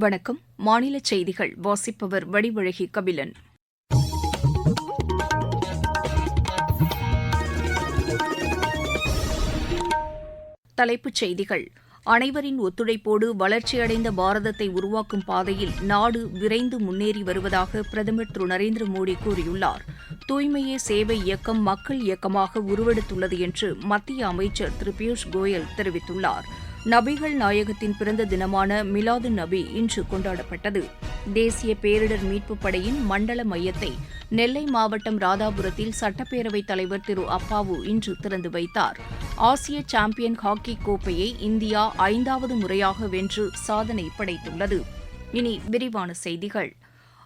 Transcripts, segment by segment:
வணக்கம். மாநில செய்திகள். வாசிப்பவர் வடிவழகி கபிலன். தலைப்புச் செய்திகள். அனைவரின் ஒத்துழைப்போடு வளர்ச்சியடைந்த பாரதத்தை உருவாக்கும் பாதையில் நாடு விரைந்து முன்னேறி வருவதாக பிரதமர் திரு. நரேந்திர மோடி கூறியுள்ளார். தூய்மையே சேவை இயக்கம் மக்கள் இயக்கமாக உருவெடுத்துள்ளது என்று மத்திய அமைச்சர் திரு. பியூஷ் கோயல் தெரிவித்துள்ளார். நபிகள் நாயகத்தின் பிறந்த தினமான மிலாது நபி இன்று கொண்டாடப்பட்டது. தேசிய பேரிடர் மீட்புப் படையின் மண்டல மையத்தை நெல்லை மாவட்டம் ராதாபுரத்தில் சட்டப்பேரவைத் தலைவர் திரு அப்பாவு இன்று திறந்து வைத்தார். ஆசிய சாம்பியன் ஹாக்கி கோப்பையை இந்தியா ஐந்தாவது முறையாக வென்று சாதனை படைத்துள்ளது. இனி விரிவான செய்திகள்.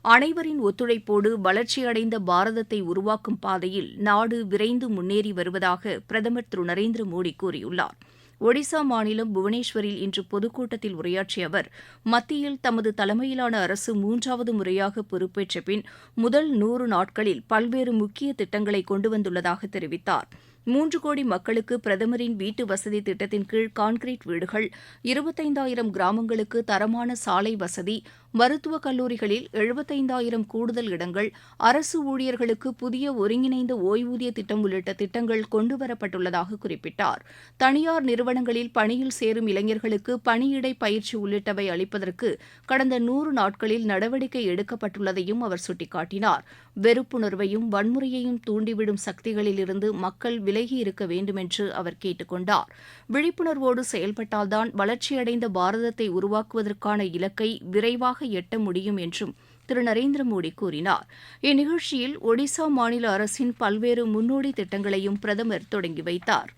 அனைவரின் ஒத்துழைப்போடு வளர்ச்சியடைந்த பாரதத்தை உருவாக்கும் பாதையில் நாடு விரைந்து முன்னேறி வருவதாக பிரதமர் திரு நரேந்திர மோடி கூறியுள்ளார். ஒடிசா மாநிலம் புவனேஸ்வரில் இன்று பொதுக்கூட்டத்தில் உரையாற்றிய அவர் மத்தியில் தமது தலைமையிலான அரசு மூன்றாவது முறையாக பொறுப்பேற்ற பின் முதல் நூறு நாட்களில் பல்வேறு முக்கிய திட்டங்களை கொண்டு வந்துள்ளதாக தெரிவித்தார். மூன்று கோடி மக்களுக்கு பிரதமரின் வீட்டு வசதி திட்டத்தின் கீழ் கான்கிரீட் வீடுகள் இருபத்தைந்தாயிரம் கிராமங்களுக்கு தரமான சாலை வசதி மருத்துவக் கல்லூரிகளில் எழுபத்தைந்தாயிரம் கூடுதல் இடங்கள் அரசு ஊழியர்களுக்கு புதிய ஒருங்கிணைந்த ஓய்வூதிய திட்டம் உள்ளிட்ட திட்டங்கள் கொண்டுவரப்பட்டுள்ளதாக குறிப்பிட்டார். தனியார் நிறுவனங்களில் பணியில் சேரும் இளைஞர்களுக்கு பணியிடை பயிற்சி உள்ளிட்டவை அளிப்பதற்கு கடந்த நூறு நாட்களில் நடவடிக்கை எடுக்கப்பட்டுள்ளதையும் அவர் சுட்டிக்காட்டினார். வெறுப்புணர்வையும் வன்முறையையும் தூண்டிவிடும் சக்திகளிலிருந்து மக்கள் விலகி இருக்க வேண்டுமென்று அவர் கேட்டுக் கொண்டார் விழிப்புணர்வோடு செயல்பட்டால்தான் வளர்ச்சியடைந்த பாரதத்தை உருவாக்குவதற்கான இலக்கை விரைவாக எட்ட முடியும் என்றும் திரு. நரேந்திர மோடி கூறினார். இந்நிகழ்ச்சியில் ஒடிசா மாநில அரசின் பல்வேறு முன்னோடி திட்டங்களையும் பிரதமர் தொடங்கி வைத்தார்.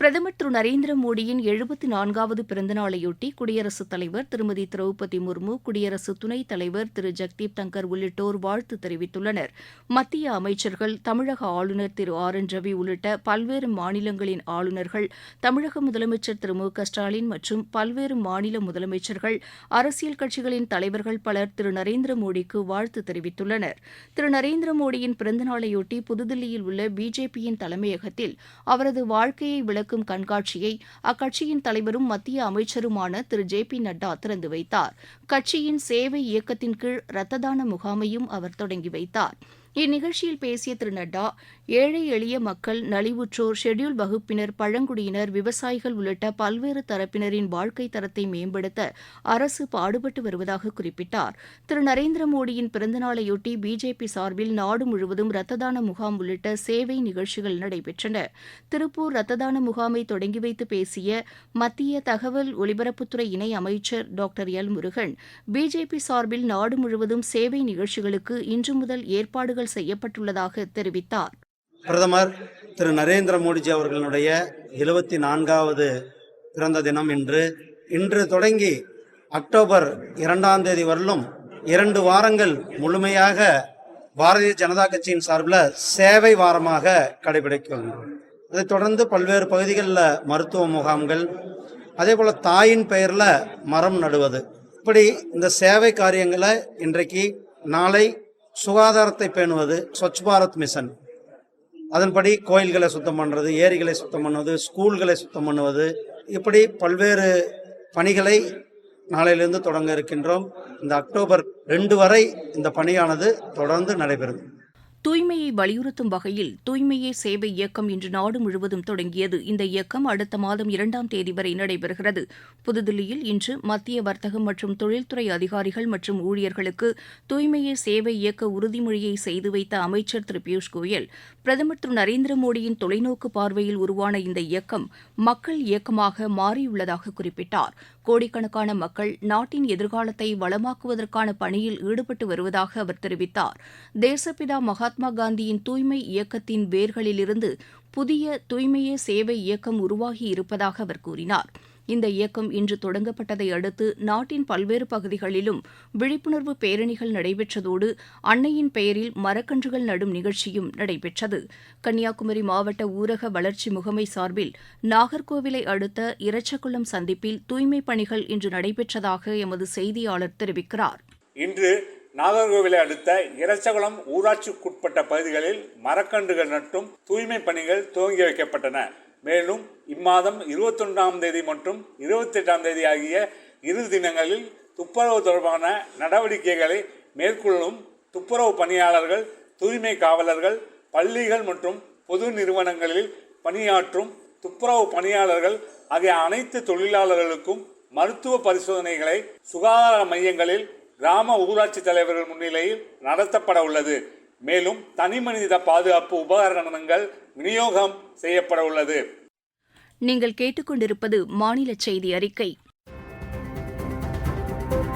பிரதமர் திரு நரேந்திர மோடியின் எழுபத்தி நான்காவது பிறந்தநாளையொட்டி குடியரசுத் தலைவர் திருமதி திரௌபதி முர்மு குடியரசு துணைத் தலைவர் திரு ஜெக்தீப் தங்கர் உள்ளிட்டோர் வாழ்த்து தெரிவித்துள்ளனர். மத்திய அமைச்சர்கள் தமிழக ஆளுநர் திரு ஆர் என் ரவி உள்ளிட்ட பல்வேறு மாநிலங்களின் ஆளுநர்கள் தமிழக முதலமைச்சர் திரு மு க ஸ்டாலின் மற்றும் பல்வேறு மாநில முதலமைச்சர்கள் அரசியல் கட்சிகளின் தலைவர்கள் பலர் திரு நரேந்திர மோடிக்கு வாழ்த்து தெரிவித்துள்ளனர். திரு நரேந்திர மோடியின் பிறந்தநாளையொட்டி புதுதில்லியில் உள்ள பிஜேபியின் தலைமையகத்தில் அவரது வாழ்க்கையை விளக்கும் கண்காட்சியை அக்கட்சியின் தலைவரும் மத்திய அமைச்சருமான திரு ஜே பி நட்டா திறந்து வைத்தார். கட்சியின் சேவை இயக்கத்தின் கீழ் ரத்த தான முகாமையும் அவர் தொடங்கி வைத்தார். இந்நிகழ்ச்சியில் பேசிய திரு நட்டா ஏழை எளிய மக்கள் நலிவுற்றோர் ஷெட்யூல்ட் வகுப்பினர் பழங்குடியினர் விவசாயிகள் உள்ளிட்ட பல்வேறு தரப்பினரின் வாழ்க்கை தரத்தை மேம்படுத்த அரசு பாடுபட்டு வருவதாக குறிப்பிட்டார். திரு நரேந்திர மோடியின் பிறந்தநாளையொட்டி பிஜேபி சார்பில் நாடு முழுவதும் ரத்த தான முகாம் உள்ளிட்ட சேவை நிகழ்ச்சிகள் நடைபெற்றன. திருப்பூர் ரத்த தான முகாமை தொடங்கி வைத்து பேசிய மத்திய தகவல் ஒலிபரப்புத்துறை இணை அமைச்சர் டாக்டர் எல் முருகன் பிஜேபி சார்பில் நாடு முழுவதும் சேவை நிகழ்ச்சிகளுக்கு இன்று முதல் ஏற்பாடுகள் செய்யப்பட்டுள்ளதாக தெரிவித்தார். பிரதமர் திரு நரேந்திர மோடிஜி அவர்களுடைய எழுபத்தி நான்காவது பிறந்த தினம் இன்று. இன்று தொடங்கி அக்டோபர் இரண்டாம் தேதி வரலும் இரண்டு வாரங்கள் முழுமையாக பாரதிய ஜனதா கட்சியின் சார்பில் சேவை வாரமாக கடைபிடிக்கும். அதைத் தொடர்ந்து பல்வேறு பகுதிகளில் மருத்துவ முகாம்கள் அதே போல் தாயின் பெயரில் மரம் நடுவது இப்படி இந்த சேவை காரியங்களை இன்றைக்கு நாளை சுகாதாரத்தை பேணுவது? ஸ்வச் பாரத் மிஷன். அதன்படி கோயில்களை சுத்தம் பண்ணுறது ஏரிகளை சுத்தம் பண்ணுவது ஸ்கூல்களை சுத்தம் பண்ணுவது. இப்படி பல்வேறு பணிகளை நாளையிலிருந்து தொடங்க இருக்கின்றோம். இந்த அக்டோபர் ரெண்டு வரை இந்த பணியானது தொடர்ந்து நடைபெறும். தூய்மையை வலியுறுத்தும் வகையில் தூய்மையே சேவை இயக்கம் இன்று நாடு முழுவதும் தொடங்கியது. இந்த இயக்கம் அடுத்த மாதம் இரண்டாம் தேதி வரை நடைபெறுகிறது. புதுதில்லியில் இன்று மத்திய வர்த்தகம் மற்றும் தொழில்துறை அதிகாரிகள் மற்றும் ஊழியர்களுக்கு தூய்மையே சேவை இயக்க உறுதிமொழியை செய்து வைத்த அமைச்சர் திரு பியூஷ் கோயல் பிரதமர் திரு நரேந்திர மோடியின் தொலைநோக்கு பார்வையில் உருவான இந்த இயக்கம் மக்கள் இயக்கமாக மாறியுள்ளதாக குறிப்பிட்டார். கோடிக்கணக்கான மக்கள் நாட்டின் எதிர்காலத்தை வளமாக்குவதற்கான பணியில் ஈடுபட்டு வருவதாக அவர் தெரிவித்தார். தேசப்பிதா மகாத்மா காந்தியின் தூய்மை இயக்கத்தின் வேர்களிலிருந்து புதிய தூய்மையே சேவை இயக்கம் உருவாகி இருப்பதாக அவர் கூறினார். இந்த இயக்கம் இன்று தொடங்கப்பட்டதை அடுத்து நாட்டின் பல்வேறு பகுதிகளிலும் விழிப்புணர்வு பேரணிகள் நடைபெற்றதோடு அன்னையின் பெயரில் மரக்கன்றுகள் நடும் நிகழ்ச்சியும் நடைபெற்றது. கன்னியாகுமரி மாவட்ட ஊரக வளர்ச்சி முகமை சார்பில் நாகர்கோவிலை அடுத்த இரச்சகுளம் சந்திப்பில் தூய்மைப் பணிகள் இன்று நடைபெற்றதாக எமது செய்தியாளர் தெரிவிக்கிறார். இன்று நாகர்கோவிலை அடுத்த இரச்சகுளம் ஊராட்சிக்குட்பட்ட பகுதிகளில் மரக்கன்றுகள் நட்டும் தூய்மை பணிகள் துவங்கி வைக்கப்பட்டன. மேலும் இம்மாதம் இருபத்தொன்றாம் தேதி மற்றும் இருபத்தெட்டாம் தேதி ஆகிய இரு தினங்களில் துப்புரவு தொடர்பான நடவடிக்கைகளை மேற்கொள்ளும் துப்புரவு பணியாளர்கள் தூய்மை காவலர்கள் பள்ளிகள் மற்றும் பொது நிறுவனங்களில் பணியாற்றும் துப்புரவு பணியாளர்கள் ஆகிய அனைத்து தொழிலாளர்களுக்கும் மருத்துவ பரிசோதனைகளை சுகாதார மையங்களில் கிராம ஊராட்சி தலைவர்கள் முன்னிலையில் நடத்தப்பட உள்ளது. மேலும் தனிமனித பாதுகாப்பு உபகரணங்கள் விநியோகம் செய்யப்பட உள்ளது. நீங்கள் கேட்டுக்கொண்டிருப்பது மாநில செய்தி அறிக்கை.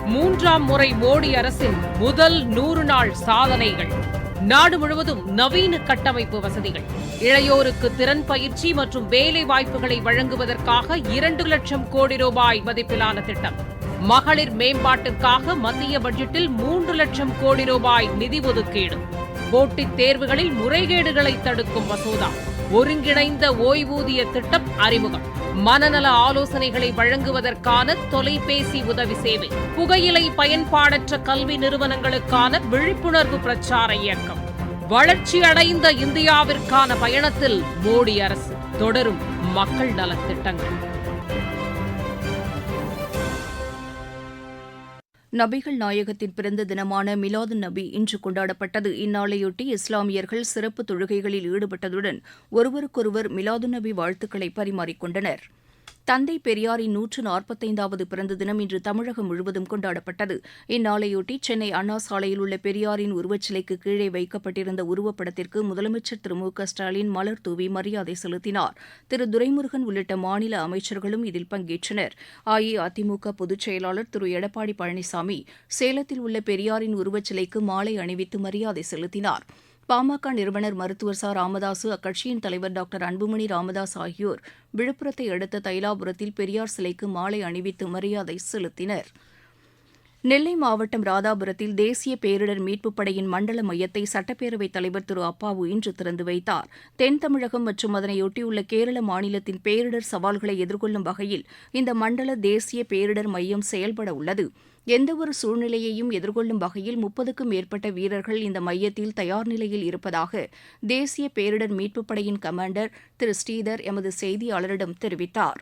மூன்றாம் முறை மோடி அரசின் முதல் நூறு நாள் சாதனைகள். நாடு முழுவதும் நவீன கட்டமைப்பு வசதிகள். இளையோருக்கு திறன் பயிற்சி மற்றும் வேலை வாய்ப்புகளை வழங்குவதற்காக இரண்டு லட்சம் கோடி ரூபாய் மதிப்பிலான திட்டம். மகளிர் மேம்பாட்டிற்காக மத்திய பட்ஜெட்டில் மூன்று லட்சம் கோடி ரூபாய் நிதி ஒதுக்கீடு. போட்டித் தேர்வுகளில் முறைகேடுகளை தடுக்கும் மசோதா. ஒருங்கிணைந்த ஓய்வூதிய திட்டம் அறிமுகம். மனநல ஆலோசனைகளை வழங்குவதற்கான தொலைபேசி உதவி சேவை. புகையிலை பயன்பாடற்ற கல்வி நிறுவனங்களுக்கான விழிப்புணர்வு பிரச்சார இயக்கம். வளர்ச்சி அடைந்த இந்தியாவிற்கான பயணத்தில் மோடி அரசு தொடரும் மக்கள் நலத் நபிகள் நாயகத்தின் பிறந்த தினமான மிலாது நபி இன்று கொண்டாடப்பட்டது. இந்நாளையொட்டி இஸ்லாமியர்கள் சிறப்பு தொழுகைகளில் ஈடுபட்டதுடன் ஒருவருக்கொருவர் மிலாது நபி வாழ்த்துக்களை பரிமாறிக்கொண்டனர். தந்தை பெரியாரின் நூற்று நாற்பத்தைந்தாவது பிறந்த தினம் இன்று தமிழகம் முழுவதும் கொண்டாடப்பட்டது. இந்நாளையொட்டி சென்னை அண்ணா சாலையில் உள்ள பெரியாரின் உருவச்சிலைக்கு கீழே வைக்கப்பட்டிருந்த உருவப்படத்திற்கு முதலமைச்சர் திரு மு க ஸ்டாலின் மலர் தூவி மரியாதை செலுத்தினார். திரு துரைமுருகன் உள்ளிட்ட மாநில அமைச்சர்களும் இதில் பங்கேற்றனர். அஇஅதிமுக பொதுச் செயலாளர் திரு எடப்பாடி பழனிசாமி சேலத்தில் உள்ள பெரியாரின் உருவச்சிலைக்கு மாலை அணிவித்து மரியாதை செலுத்தினார். பாமக நிறுவனர் மருத்துவர் ச. ராமதாசு அக்கட்சியின் தலைவர் டாக்டர் அன்புமணி ராமதாஸ் ஆகியோர் விழுப்புரத்தை அடுத்த தைலாபுரத்தில் பெரியார் சிலைக்கு மாலை அணிவித்து மரியாதை செலுத்தினர். நெல்லை மாவட்டம் ராதாபுரத்தில் தேசிய பேரிடர் மீட்புப் படையின் மண்டல மையத்தை சட்டப்பேரவைத் தலைவர் திரு. அப்பாவு இன்று திறந்து வைத்தார். தென் தமிழகம் மற்றும் அதனையொட்டியுள்ள கேரள மாநிலத்தின் பேரிடர் சவால்களை எதிர்கொள்ளும் வகையில் இந்த மண்டல தேசிய பேரிடர் மையம் செயல்பட உள்ளது. எந்தவொரு சூழ்நிலையையும் எதிர்கொள்ளும் வகையில் முப்பதுக்கும் மேற்பட்ட வீரர்கள் இந்த மையத்தில் தயார் நிலையில் இருப்பதாக தேசிய பேரிடர் மீட்புப் படையின் கமாண்டர் திரு ஸ்ரீதர் எமது செய்தியாளரிடம் தெரிவித்தார்.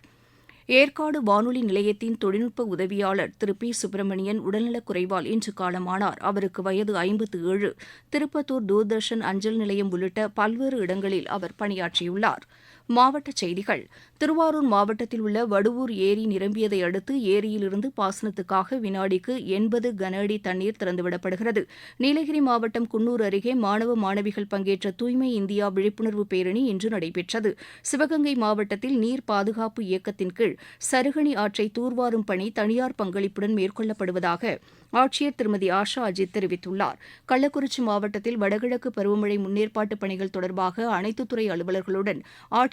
ஏற்காடு வானொலி நிலையத்தின் தொழில்நுட்ப உதவியாளர் திரு பி. சுப்பிரமணியன் உடல்நலக் குறைவால் இன்று காலமானார். அவருக்கு வயது ஐம்பத்து ஏழு. திருப்பத்தூர் தூர்தர்ஷன் அஞ்சல் நிலையம் உள்ளிட்ட பல்வேறு இடங்களில் அவர் பணியாற்றியுள்ளார். மாவட்டச் செய்திகள். திருவாரூர் மாவட்டத்தில் உள்ள வடுவூர் ஏரி நிரம்பியதை அடுத்து ஏரியிலிருந்து பாசனத்துக்காக வினாடிக்கு எண்பது கன அடி தண்ணீர் திறந்துவிடப்படுகிறது. நீலகிரி மாவட்டம் குன்னூர் அருகே மாணவ மாணவிகள் பங்கேற்ற தூய்மை இந்தியா விழிப்புணர்வு பேரணி இன்று நடைபெற்றது. சிவகங்கை மாவட்டத்தில் நீர் பாதுகாப்பு இயக்கத்தின் கீழ் சருகணி ஆற்றை தூர்வாரும் பணி தனியார் பங்களிப்புடன் மேற்கொள்ளப்படுவதாக ஆட்சியர் திருமதி ஆஷா அஜித் தெரிவித்துள்ளார். கள்ளக்குறிச்சி மாவட்டத்தில் வடகிழக்கு பருவமழை முன்னேற்பாட்டு பணிகள் தொடர்பாக அனைத்து துறை அலுவலர்களுடன்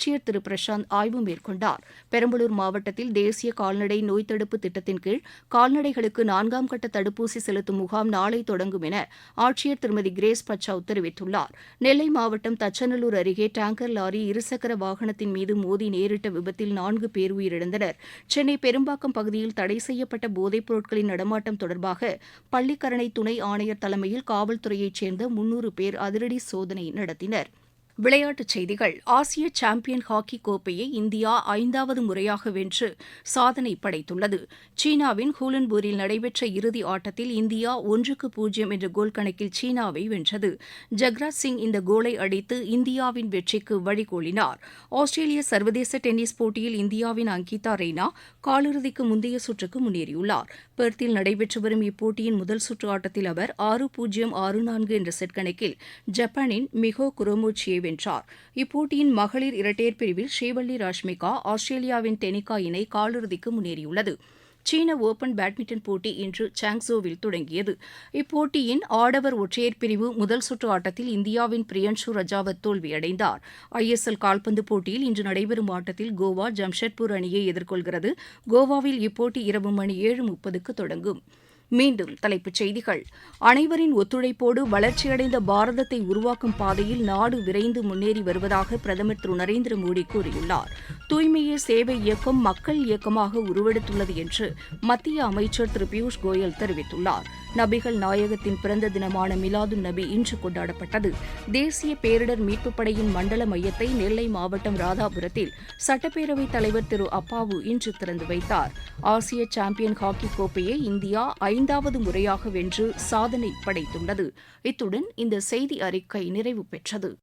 ஆட்சியர் திரு. பிரசாந்த் ஆய்வு மேற்கொண்டார். பெரம்பலூர் மாவட்டத்தில் தேசிய கால்நடை நோய் தடுப்பு திட்டத்தின் கீழ் கால்நடைகளுக்கு நான்காம் கட்ட தடுப்பூசி செலுத்தும் முகாம் நாளை தொடங்கும் என ஆட்சியர் திருமதி கிரேஸ் பச்சாவ் தெரிவித்துள்ளார். நெல்லை மாவட்டம் தச்சநல்லூர் அருகே டேங்கர் லாரி இருசக்கர வாகனத்தின் மீது மோதி நேரிட்ட விபத்தில் நான்கு பேர் உயிரிழந்தனர். சென்னை பெரும்பாக்கம் பகுதியில் தடை செய்யப்பட்ட போதைப் பொருட்களின் நடமாட்டம் தொடர்பாக பள்ளிக்கரணை துணை ஆணையர் தலைமையில் காவல்துறையைச் சேர்ந்த முன்னூறு பேர் அதிரடி சோதனை நடத்தினர். விளையாட்டுச் செய்திகள். ஆசிய சாம்பியன் ஹாக்கி கோப்பையை இந்தியா ஐந்தாவது முறையாக வென்று சாதனை படைத்துள்ளது. சீனாவின் ஹூலன்பூரில் நடைபெற்ற இறுதி ஆட்டத்தில் இந்தியா ஒன்றுக்கு பூஜ்ஜியம் என்ற கோல் கணக்கில் சீனாவை வென்றது. ஜக்ராஜ் சிங் இந்த கோலை அடித்து இந்தியாவின் வெற்றிக்கு வழிகோலினார். ஆஸ்திரேலிய சர்வதேச டென்னிஸ் போட்டியில் இந்தியாவின் அங்கிதா ரெய்னா காலிறுதிக்கு முந்தைய சுற்றுக்கு முன்னேறியுள்ளார். பெர்த்தில் நடைபெற்று வரும் இப்போட்டியின் முதல் சுற்று ஆட்டத்தில் அவர் ஆறு பூஜ்ஜியம் ஆறு நான்கு என்ற செட் கணக்கில் ஜப்பானின் மிகோ குரோமோச்சியை வென்றார். இப்போட்டியின் மகளிர் இரட்டையர் பிரிவில் ஸ்ரீவள்ளி ராஷ்மிகா ஆஸ்திரேலியாவின் டெனிகா இணை காலிறுதிக்கு முன்னேறியுள்ளது. சீன ஓபன் பேட்மிண்டன் போட்டி இன்று சாங்ஸோவில் தொடங்கியது. இப்போட்டியின் ஆடவர் ஒற்றையர் பிரிவு முதல் சுற்று ஆட்டத்தில் இந்தியாவின் பிரியன்ஷு ரஜாவத் தோல்வியடைந்தார். ஐஎஸ்எல் கால்பந்து போட்டியில் இன்று நடைபெறும் ஆட்டத்தில் கோவா ஜம்ஷெட்பூர் அணியை எதிர்கொள்கிறது. கோவாவில் இப்போட்டி இரவு மணி ஏழு முப்பதுக்கு தொடங்கும். மீண்டும் தலைப்புச் செய்திகள். அனைவரின் ஒத்துழைப்போடு வளர்ச்சியடைந்த பாரதத்தை உருவாக்கும் பாதையில் நாடு விரைந்து முன்னேறி வருவதாக பிரதமர் திரு நரேந்திர மோடி கூறியுள்ளார். தூய்மையே சேவை இயக்கம் மக்கள் இயக்கமாக உருவெடுத்துள்ளது என்று மத்திய அமைச்சர் திரு பியூஷ் கோயல் தெரிவித்துள்ளார். நபிகள் நாயகத்தின் பிறந்த தினமான மிலாதுன் நபி இன்று கொண்டாடப்பட்டது. தேசிய பேரிடர் மீட்புப் படையின் மண்டல மையத்தை நெல்லை மாவட்டம் ராதாபுரத்தில் சட்டப்பேரவைத் தலைவர் திரு அப்பாவு இன்று திறந்து வைத்தார். ஆசிய சாம்பியன் ஹாக்கி கோப்பையை இந்தியா ஐந்தாவது முறையாக வென்று சாதனை படைத்துள்ளது. இத்துடன் இந்த செய்தி அறிக்கை நிறைவு பெற்றது.